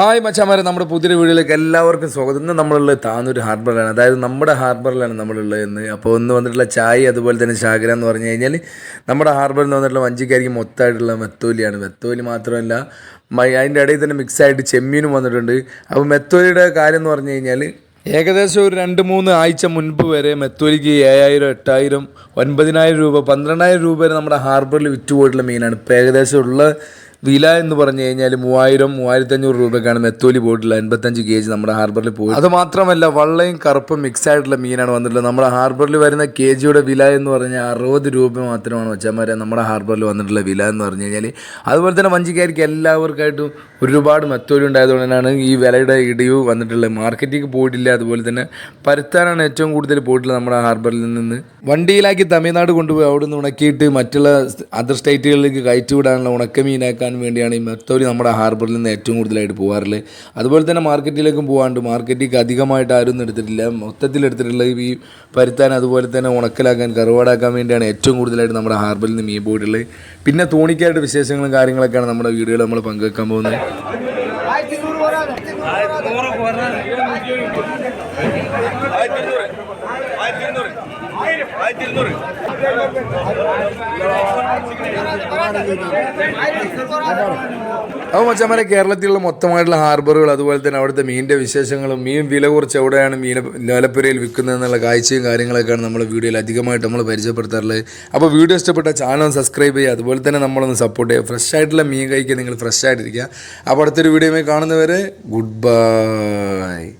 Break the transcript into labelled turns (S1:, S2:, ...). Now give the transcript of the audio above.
S1: hi മച്ചാമാരെ നമ്മുടെ പുതിയൊരു വീഡിയോയിലേക്ക് എല്ലാവർക്കും സ്വാഗതം ഇന്ന് നമ്മളുള്ള താനൂർ ഹാർബറിലാണ് അതായത് നമ്മുടെ ഹാർബറിലാണ് നമ്മളുള്ളത് എന്ന് അപ്പോൾ ഒന്ന് വന്നിട്ടുള്ള ചായ അതുപോലെ തന്നെ ശാഖര എന്ന് പറഞ്ഞു കഴിഞ്ഞാൽ നമ്മുടെ ഹാർബറിൽ നിന്ന് വന്നിട്ടുള്ള വഞ്ചിക്കായിരിക്കും മൊത്തമായിട്ടുള്ള മെത്തോലിയാണ് മെത്തോലി മാത്രമല്ല അതിൻ്റെ ഇടയിൽ തന്നെ മിക്സ് ആയിട്ട് ചെമ്മീനും വന്നിട്ടുണ്ട് അപ്പോൾ മെത്തോലിയുടെ കാര്യം എന്ന് പറഞ്ഞു കഴിഞ്ഞാൽ ഏകദേശം ഒരു രണ്ട് മൂന്ന് ആഴ്ച മുൻപ് വരെ മെത്തോലിക്ക് ഏഴായിരം എട്ടായിരം ഒൻപതിനായിരം രൂപ പന്ത്രണ്ടായിരം രൂപ വരെ നമ്മുടെ ഹാർബറിൽ വിറ്റുപോയിട്ടുള്ള മീനാണ് ഇപ്പോൾ ഏകദേശം ഉള്ള വില എന്ന് പറഞ്ഞു കഴിഞ്ഞാൽ മൂവായിരം അഞ്ഞൂറ് രൂപയ്ക്കാണ് മെത്തോലി പോയിട്ടുള്ള എൺപത്തഞ്ച് ജി നമ്മുടെ ഹാർബറിൽ പോയി അത് മാത്രമല്ല വള്ളയും കറുപ്പും മിക്സ് ആയിട്ടുള്ള മീനാണ് വന്നിട്ടുള്ളത് നമ്മുടെ ഹാർബറിൽ വരുന്ന ജിയുടെ വില എന്ന് പറഞ്ഞാൽ അറുപത് രൂപ മാത്രമാണ് വെച്ചാൽ നമ്മുടെ ഹാർബറിൽ വന്നിട്ടുള്ള വില എന്ന് പറഞ്ഞു കഴിഞ്ഞാൽ അതുപോലെ തന്നെ വഞ്ചിക്കാർക്ക് എല്ലാവർക്കായിട്ടും ഒരുപാട് മെത്തോലി ഉണ്ടായതുകൊണ്ട് തന്നെയാണ് ഈ വിലയുടെ ഇടിവ് വന്നിട്ടുള്ളത് മാർക്കറ്റിലേക്ക് പോയിട്ടില്ല അതുപോലെ തന്നെ പരുത്താനാണ് ഏറ്റവും കൂടുതൽ പോയിട്ടുള്ളത് നമ്മുടെ ഹാർബറിൽ നിന്ന് വണ്ടിയിലാക്കി തമിഴ്നാട് കൊണ്ടുപോയി അവിടെ നിന്ന് ഉണക്കിയിട്ട് മറ്റുള്ള അതർ സ്റ്റേറ്റുകളിലേക്ക് കയറ്റി വിടാനുള്ള മീനാക്കാൻ കഴിക്കാൻ വേണ്ടിയാണ് ഈ മെത്തവലി നമ്മുടെ ഹാർബറിൽ നിന്ന് ഏറ്റവും കൂടുതലായിട്ട് പോകാറുള്ളത് അതുപോലെ തന്നെ മാർക്കറ്റിലേക്കും പോകാണ്ട് മാർക്കറ്റിലേക്ക് അധികമായിട്ട് ആരും എടുത്തിട്ടില്ല മൊത്തത്തിൽ എടുത്തിട്ടുള്ളത് ഈ പരുത്താൻ അതുപോലെ തന്നെ ഉണക്കലാക്കാൻ കറുവാടാക്കാൻ വേണ്ടിയാണ് ഏറ്റവും കൂടുതലായിട്ട് നമ്മുടെ ഹാർബറിൽ നിന്ന് മീൻ പോയിട്ടുള്ളത് പിന്നെ തോണിക്കായിട്ട് വിശേഷങ്ങളും കാര്യങ്ങളൊക്കെയാണ് നമ്മുടെ വീടുകൾ നമ്മൾ പങ്കുവെക്കാൻ പോകുന്നത് ആയിരത്തി ഇരുന്നൂറ് ആയിരത്തി ഇരുന്നൂറ് ആയിരത്തി ഇരുന്നൂറ് അപ്പോൾ മച്ചന്മാരെ കേരളത്തിലുള്ള മൊത്തമായിട്ടുള്ള ഹാർബറുകൾ അതുപോലെ തന്നെ അവിടുത്തെ മീനിൻ്റെ വിശേഷങ്ങളും മീൻ വില കുറച്ച് എവിടെയാണ് മീൻ നിലപ്പുരയിൽ വിൽക്കുന്നത് എന്നുള്ള കാഴ്ചയും കാര്യങ്ങളൊക്കെയാണ് നമ്മൾ വീഡിയോയിൽ അധികമായിട്ട് നമ്മൾ പരിചയപ്പെടുത്താറുള്ളത് അപ്പോൾ വീഡിയോ ഇഷ്ടപ്പെട്ട ചാനൽ സബ്സ്ക്രൈബ് ചെയ്യുക അതുപോലെ തന്നെ നമ്മളൊന്ന് സപ്പോർട്ട് ചെയ്യുക ഫ്രഷ് ആയിട്ടുള്ള മീൻ കഴിക്കുക നിങ്ങൾ ഫ്രഷ് ആയിട്ടിരിക്കുക അപ്പോൾ അടുത്തൊരു വീഡിയോ കാണുന്നവരെ ഗുഡ് ബൈ